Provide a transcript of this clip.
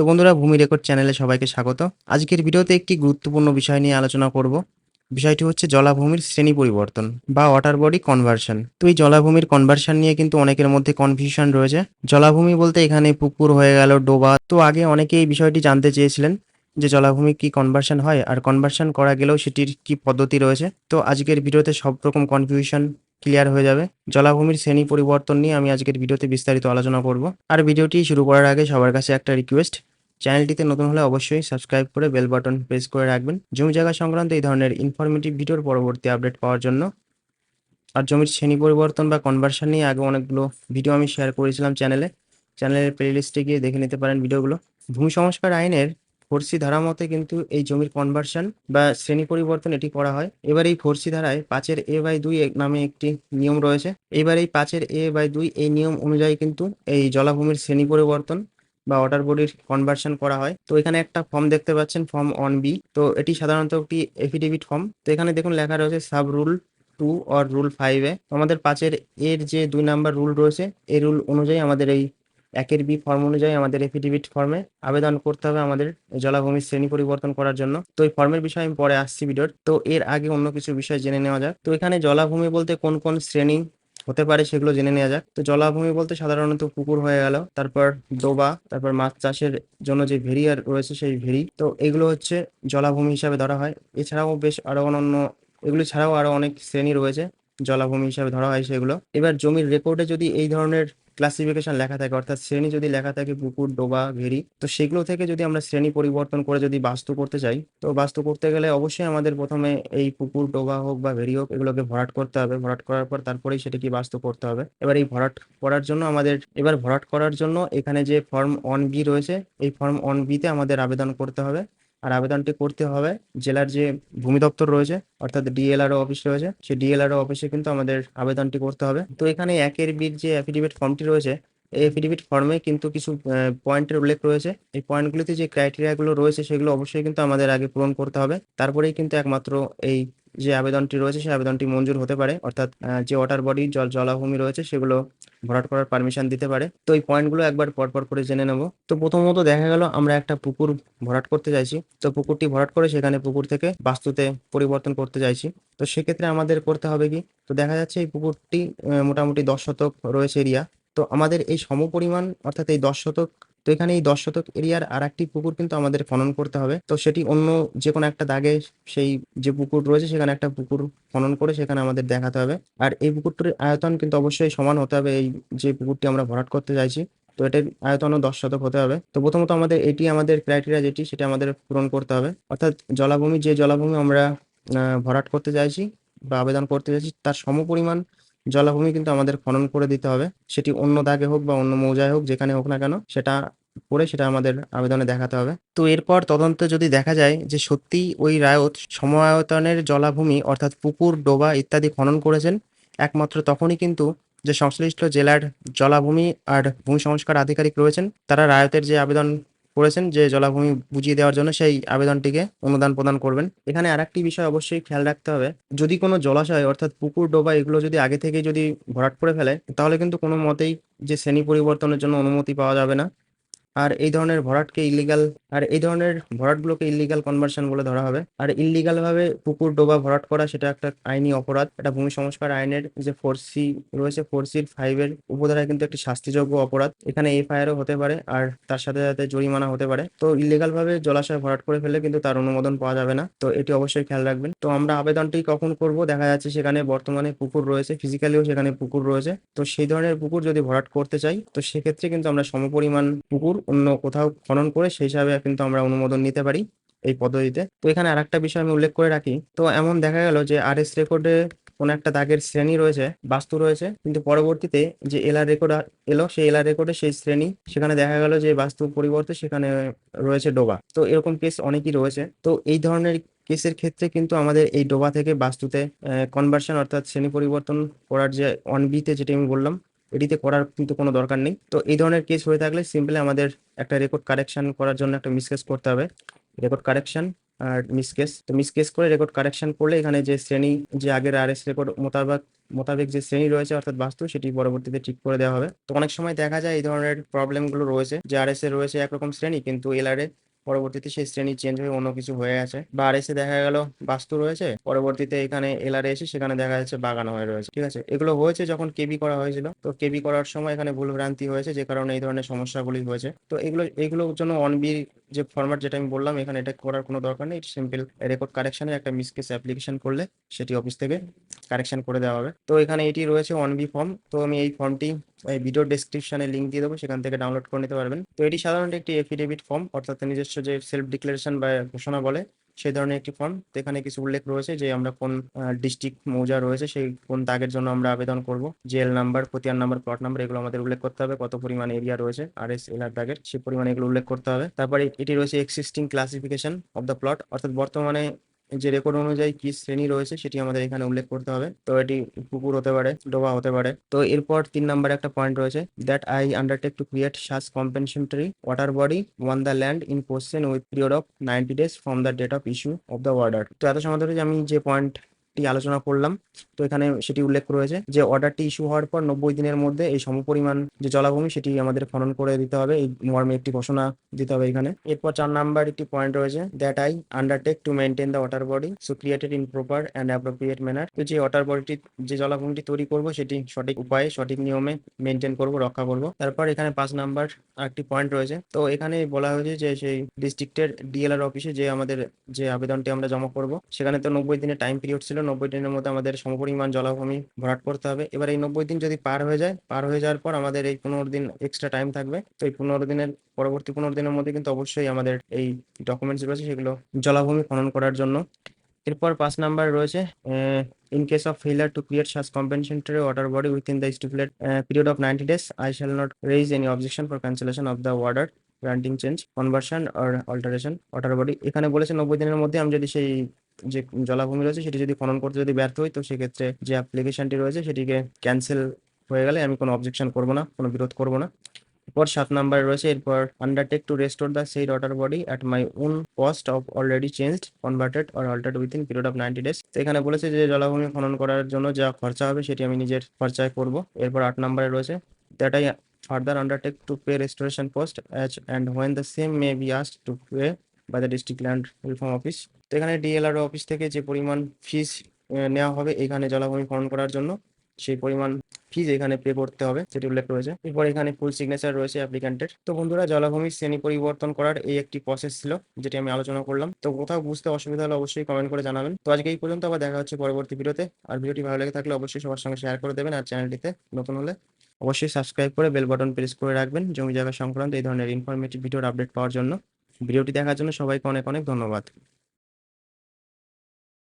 তো বন্ধুরা, ভূমি রেকর্ড চ্যানেলে সবাইকে স্বাগত। আজকের ভিডিওতে একটি গুরুত্বপূর্ণ বিষয় নিয়ে আলোচনা করব। বিষয়টি হচ্ছে জলাভূমির শ্রেণি পরিবর্তন বা ওয়াটার বডি কনভার্সন তো এই জলাভূমির কনভার্সন নিয়ে কিন্তু অনেকের মধ্যে কনফিউশন রয়েছে। জলাভূমি বলতে এখানে পুকুর হয়ে গেল, ডোবা। তো আগে অনেকে এই বিষয়টি জানতে চেয়েছিলেন যে জলাভূমি কি কনভার্সন হয় আর কনভার্সন করা গেলেও সেটির কি পদ্ধতি রয়েছে। তো আজকের ভিডিওতে সব রকম কনফিউশন ক্লিয়ার হয়ে যাবে। জলাভূমির শ্রেণি পরিবর্তন নিয়ে আমি আজকের ভিডিওতে বিস্তারিত আলোচনা করব। আর ভিডিওটি শুরু করার আগে সবার কাছে একটা রিকোয়েস্ট চ্যানেলটিতে নতুন হলে অবশ্যই সাবস্ক্রাইব করে বেল বাটন প্রেস করে রাখবেন। জমি জায়গা সংক্রান্ত এই ধরনের ইনফরমেটিভ ভিডিওর পরবর্তী আপডেট পাওয়ার জন্য। আর জমির শ্রেণি পরিবর্তন বা কনভার্সন নিয়ে আগে অনেকগুলো ভিডিও আমি শেয়ার করেছিলাম চ্যানেলে চ্যানেলের প্লেলিস্টে গিয়ে দেখে নিতে পারেন ভিডিওগুলো ভূমি সংস্কার আইনের ফোরসি ধারা মতে কিন্তু এই জমির কনভার্সন বা শ্রেণি পরিবর্তন এটি করা হয়। এবার এই ফোরসি ধারায় পাঁচের এ বাই দুই নামে একটি নিয়ম রয়েছে। এবার এই পাঁচের এ বাই দুই এই নিয়ম অনুযায়ী কিন্তু এই জলাভূমির শ্রেণি পরিবর্তন বা ওয়াটার বডির কনভার্সন করা হয়। তো এখানে একটা ফর্ম দেখতে পাচ্ছেন ফর্ম অন বি তো এটি সাধারণত একটি এফিডেভিট ফর্ম তো এখানে দেখুন লেখা রয়েছে sub rule two or rule ফাইভে আমাদের পাঁচের এর যে দুই নাম্বার রুল রয়েছে, এই রুল অনুযায়ী আমাদের এই একের বি ফর্ম অনুযায়ী আমাদের এফিডেভিট ফর্মে আবেদন করতে হবে আমাদের জলাভূমির শ্রেণি পরিবর্তন করার জন্য। তো এই ফর্মের বিষয়ে আমি পরে আসছি ভিডিওর তো এর আগে অন্য কিছু বিষয় জেনে নেওয়া যাক। তো এখানে জলাভূমি বলতে কোন কোন শ্রেণি হতে পারে সেগুলো জেনে নেওয়া যাক। তো জলাভূমি বলতে সাধারণত পুকুর হয়ে গেল, তারপর ডোবা, তারপর মাছ চাষের জন্য যে ভেরিয়ার রয়েছে সেই ভেরি তো এগুলো হচ্ছে জলাভূমি হিসাবে ধরা হয়। এছাড়াও বেশ আরও অন্যান্য এগুলো ছাড়াও আরও অনেক শ্রেণি রয়েছে জলাভূমি হিসাবে ধরা হয় সেগুলো। এবার জমির রেকর্ডে যদি এই ধরনের ক্লাসিফিকেশন লেখা থাকে, অর্থাৎ শ্রেণি যদি লেখা থাকে পুকুর, ডোবা ভেরি তো সেগুলো থেকে যদি আমরা শ্রেণি পরিবর্তন করে যদি বাস্তু করতে চাই, তো বাস্তু করতে গেলে অবশ্যই আমাদের প্রথমে এই পুকুর, ডোবা হোক বা ভেরি হোক, এগুলোকে ভরাট করতে হবে। ভরাট করার পর তারপরেই সেটাকে বাস্তু করতে হবে। এবার এই ভরাট করার জন্য আমাদের, এবার ভরাট করার জন্য এখানে যে ফর্ম অন বি রয়েছে, এই ফর্ম অন বিতে আমাদের আবেদন করতে হবে। আর আবেদনটি করতে হবে। জেলার যে ভূমি দপ্তর রয়েছে, অর্থাৎ ডিএলআরও অফিস রয়েছে, সেই ডিএলআরও অফিসে কিন্তু আমাদের আবেদনটি করতে হবে। তো এখানে একের বির যে অ্যাফিডেভিট ফর্মটি রয়েছে, এই এফিডেভিট ফর্মে কিন্তু কিছু পয়েন্টের উল্লেখ রয়েছে। এই পয়েন্টগুলিতে যে ক্রাইটেরিয়াগুলো রয়েছে, সেগুলো অবশ্যই কিন্তু আমাদের আগে পূরণ করতে হবে। তারপরেই কিন্তু একমাত্র এই যে আবেদনটি রয়েছে, সেই আবেদনটি মঞ্জুর হতে পারে। অর্থাৎ যে ওয়াটার বডি জল, জলাভূমি রয়েছে, সেগুলো ভরাট করার পারমিশন দিতে পারে। তো এই পয়েন্টগুলো একবার পরপর করে জেনে নেব। তো প্রথমত দেখা গেল, আমরা একটা পুকুর ভরাট করতে চাইছি। তো পুকুরটি ভরাট করে সেখানে পুকুর থেকে বাস্তুতে পরিবর্তন করতে চাইছি। তো সেক্ষেত্রে আমাদের করতে হবে কি? তো দেখা যাচ্ছে এই পুকুরটি মোটামুটি দশ শতক রয়েছে এরিয়া তো আমাদের এই সমপরিমাণ, অর্থাৎ এই দশ শতক, তো এখানে এই দশ শতক এরিয়ার আর একটি পুকুর কিন্তু আমাদের খনন করতে হবে। তো সেটি অন্য যে কোনো একটা দাগে সেই যে পুকুর রয়েছে, সেখানে একটা পুকুর খনন করে সেখানে আমাদের দেখাতে হবে। আর এই পুকুরটির আয়তন কিন্তু অবশ্যই সমান হতে হবে, এই যে পুকুরটি আমরা ভরাট করতে চাইছি। তো এটার আয়তনও দশ শতক হতে হবে। তো প্রথমত আমাদের এটি আমাদের ক্রাইটেরিয়া যেটি, সেটা আমাদের পূরণ করতে হবে। অর্থাৎ জলাভূমি, যে জলাভূমি আমরা ভরাট করতে চাইছি বা আবেদন করতে চাইছি, তার সমপরিমাণ জলাভূমি কিন্তু আমাদের খনন করে দিতে হবে। সেটি অন্য দাগে হোক বা অন্য মৌজায় হোক, যেখানে হোক না কেন, সেটা করে সেটা আমাদের আবেদনে দেখাতে হবে। তো এরপর তদন্তে যদি দেখা যায় যে সত্যি ওই রায়ত সমায়তনের জলাভূমি, অর্থাৎ পুকুর, ডোবা ইত্যাদি খনন করেছেন, একমাত্র তখনই কিন্তু যে সংশ্লিষ্ট জেলার জলাভূমি আর ভূমি সংস্কার আধিকারিক রয়েছেন, তারা রায়তের যে আবেদন করেছেন যে জলাভূমি বুঝিয়ে দেওয়ার জন্য সেই আবেদনটিকে অনুদান প্রদান করবেন। এখানে আর একটি বিষয় অবশ্যই খেয়াল রাখতে হবে। যদি কোনো জলাশয় অর্থাৎ পুকুর, ডোবা এগুলো যদি আগে থেকে যদি ভরাট করে ফেলে, তাহলে কিন্তু কোনো মতেই যে শ্রেণি পরিবর্তনের জন্য অনুমতি পাওয়া যাবে না। আর এই ধরনের ভরাটকে ইলিগাল আর এই ধরনের ভরাটগুলোকে ইলিগাল কনভার্সন বলে ধরা হবে। আর ইলিগাল ভাবে পুকুর ডোবা, ভরাট করা সেটা একটা আইনি অপরাধ। এটা ভূমি সংস্কার আইনের যে ফোর সি রয়েছে ফোর সির ফাইভের উপধারায় কিন্তু একটি শাস্তিযোগ্য অপরাধ। এখানে এফআইআরও হতে পারে, আর তার সাথে সাথে জরিমানা হতে পারে। তো ইলিগাল ভাবে জলাশয় ভরাট করে ফেললে কিন্তু তার অনুমোদন পাওয়া যাবে না। তো এটি অবশ্যই খেয়াল রাখবেন। তো আমরা আবেদনটি কখন করব? দেখা যাচ্ছে সেখানে বর্তমানে পুকুর রয়েছে ফিজিক্যালিও সেখানে পুকুর রয়েছে। তো সেই ধরনের পুকুর যদি ভরাট করতে চাই, তো সেক্ষেত্রে কিন্তু আমরা সমপরিমাণ পুকুর অন্য কোথাও খনন করে সেই হিসাবে কিন্তু আমরা অনুমোদন নিতে পারি এই পদ্ধতিতে। তো এখানে আরেকটা বিষয় আমি উল্লেখ করে রাখি। তো এমন দেখা গেল যে আর এস রেকর্ডে কোনো একটা দাগের শ্রেণি রয়েছে, বাস্তু রয়েছে, কিন্তু পরবর্তীতে যে এলআর রেকর্ড এলো, সেই এলআর রেকর্ডে সেই শ্রেণি, সেখানে দেখা গেল যে বাস্তু পরিবর্তে সেখানে রয়েছে ডোবা। তো এরকম কেস অনেকই রয়েছে। তো এই ধরনের কেসের ক্ষেত্রে কিন্তু আমাদের এই ডোবা থেকে বাস্তুতে কনভার্সন অর্থাৎ শ্রেণি পরিবর্তন করার যে অন বিতে যেটা আমি বললাম এটিতে করার কিন্তু কোনো দরকার নেই। তো এই ধরনের কেস হয়ে থাকলে সিম্পলি আমাদের একটা রেকর্ড কারেকশন করার জন্য একটা মিসকেস করতে হবে। রেকর্ড কারেকশন আর মিসকেস তো মিসকেস করে রেকর্ড কারেকশন করলে এখানে যে শ্রেণি, যে আগের আর এস রেকর্ড মোতাবেক মোতাবেক যে শ্রেণি রয়েছে অর্থাৎ বাস্তু, সেটি পরবর্তীতে ঠিক করে দেওয়া হবে। তো অনেক সময় দেখা যায় এই ধরনের প্রবলেমগুলো রয়েছে। যে আর এস এ রয়েছে একরকম শ্রেণি, কিন্তু এলআর এ পরবর্তীতে সেই শ্রেণি চেঞ্জ হয়ে অন্য কিছু হয়ে আছে। বা আর এসে দেখা গেল বাস্তু রয়েছে, পরবর্তীতে এখানে এলআর এসে সেখানে দেখা যাচ্ছে বাগান হয়ে রয়েছে, ঠিক আছে? এগুলো হয়েছে যখন কেবি করা হয়েছিল। তো কেবি করার সময় এখানে ভুল ভ্রান্তি হয়েছে, যে কারণে এই ধরনের সমস্যাগুলি হয়েছে। তো এগুলো, এগুলোর জন্য অন বি যে ফরম্যাট যেটা আমি বললাম, এখানে এটা করার কোনো দরকার নেই। সিম্পল রেকর্ড কারেকশনের একটা মিসকেস অ্যাপ্লিকেশন করলে সেটি অফিস থেকে কারেকশন করে দেওয়া হবে। তো এখানে এটি রয়েছে ওয়ান বি ফর্ম তো আমি এই ফর্মটি ভিডিও ডেসক্রিপশনে লিঙ্ক দিয়ে দেবো, সেখান থেকে ডাউনলোড করে নিতে পারবেন। তো এটি সাধারণত একটি এফিডেভিট ফর্ম অর্থাৎ নিজস্ব যে সেলফ ডিক্লারেশন বা ঘোষণা বলে, সেই ধরনের একটি ফর্ম তো এখানে কিছু উল্লেখ রয়েছে যে আমরা কোন ডিস্ট্রিক্ট মৌজা রয়েছে, সেই কোন দাগের জন্য আমরা আবেদন করব। জেল নাম্বার খতিয়ান নাম্বার প্লট নাম্বার এগুলো আমাদের উল্লেখ করতে হবে। কত পরিমাণ এরিয়া রয়েছে আর এস এল আর দাগের সেই পরিমাণে এগুলো উল্লেখ করতে হবে। তারপরে এটি রয়েছে existing classification of the plot অর্থাৎ বর্তমানে যে রেকর্ড অনুযায়ী কি শ্রেণি রয়েছে সেটি আমাদের এখানে উল্লেখ করতে হবে। তো এটি পুকুর হতে পারে, ডোবা হতে পারে। তো এরপর তিন নম্বরে একটা পয়েন্ট রয়েছে that I undertake to create such compensatory water body on the land in question with period of ninety days from the date of issue of the order তো এত সময় ধরে যে আমি যে পয়েন্টটি আলোচনা করলাম। তো এখানে সেটি উল্লেখ রয়েছে যে অর্ডারটি ইস্যু হওয়ার পর নব্বই দিনের মধ্যে এই সমপরিমাণ যে জলাভূমি সেটি আমাদের খনন করে দিতে হবে। এই মর্মে একটি ঘোষণা দিতে হবে এখানে। এরপর চার নাম্বার একটি পয়েন্ট রয়েছে that I undertake to maintain the water body so created in proper and appropriate manner তো যে ওয়াটার বডিটি যে জলাভূমিটি তৈরি করব, সেটি সঠিক উপায়ে, সঠিক নিয়মে মেনটেন করব, রক্ষা করব। তারপর এখানে পাঁচ নাম্বার একটি পয়েন্ট রয়েছে। তো এখানে বলা হয়েছে যে, সেই ডিস্ট্রিক্টের ডিএলআর অফিসে যে আমাদের যে আবেদনটি আমরা জমা করব, সেখানে তো নব্বই দিনের টাইম পিরিয়ড ছিল। নব্বই দিনের মধ্যে আমাদের সমপরিমাণ জলাভূমি ভরাট করতে হবে। এবার এই নব্বই দিন যদি পার হয়ে যায়, পার হয়ে যাওয়ার পর আমাদের এই পনেরো দিন এক্সট্রা টাইম থাকবে। তো এই পনেরো দিনের, পরবর্তী পনেরো দিনের মধ্যে কিন্তু অবশ্যই আমাদের এই ডকুমেন্টস রয়েছে, সেগুলো জলাভূমি খনন করার জন্য। এরপর পাঁচ নাম্বার রয়েছে in case of failure to create such compensatory water body within the stipulate period of ninety days I shall not raise any objection for cancellation of the order granting change conversion or alteration water body এখানে বলেছে নব্বই দিনের মধ্যে আমি যদি সেই যে জলাভূমি রয়েছে সেটি যদি খনন করতে যদি ব্যর্থ হই, তো সেক্ষেত্রে যে অ্যাপ্লিকেশনটি রয়েছে সেটিকে ক্যান্সেল হয়ে গেলে আমি কোনো অবজেকশন করব না, কোনো বিরোধ করব না। এরপর সাত নাম্বার রয়েছে, এরপর আন্ডারটেক টু রেস্টোর দ্য সেই water body at my own cost of already changed converted or altered within period of ninety days তো এখানে বলেছে যে জলাভূমি খনন করার জন্য যা খরচা হবে সেটি আমি নিজের খরচায় করব। এরপর আট নাম্বারে রয়েছে that I further undertake to pay restoration post as and when the same may be asked to pay by the district land reform office তো এখানে ডিএলআর অফিস থেকে যে পরিমাণ ফিস নেওয়া হবে এখানে জলাভূমি খনন করার জন্য, সেই পরিমাণ ফিজ এখানে পে করতে হবে, সেটি উল্লেখ রয়েছে। এরপর এখানে ফুল সিগনেচার রয়েছে অ্যাপ্লিক্যান্টের তো বন্ধুরা জলাভূমির শ্রেণি পরিবর্তন করার এই একটি প্রসেস ছিল, যেটি আমি আলোচনা করলাম। তো কোথাও বুঝতে অসুবিধা হলে অবশ্যই কমেন্ট করে জানাবেন। তো আজকে এই পর্যন্ত, আবার দেখা হচ্ছে পরবর্তী ভিডিওতে। আর ভিডিওটি ভালো লেগে থাকলে অবশ্যই সবার সঙ্গে শেয়ার করে দেবেন, আর চ্যানেলটিতে নতুন হলে অবশ্যই সাবস্ক্রাইব করে বেল বাটন প্রেস করে রাখবেন, জমি জায়গা সংক্রান্ত এই ধরনের ইনফরমেটিভ ভিডিওর আপডেট পাওয়ার জন্য। ভিডিওটি দেখার জন্য সবাইকে অনেক অনেক ধন্যবাদ।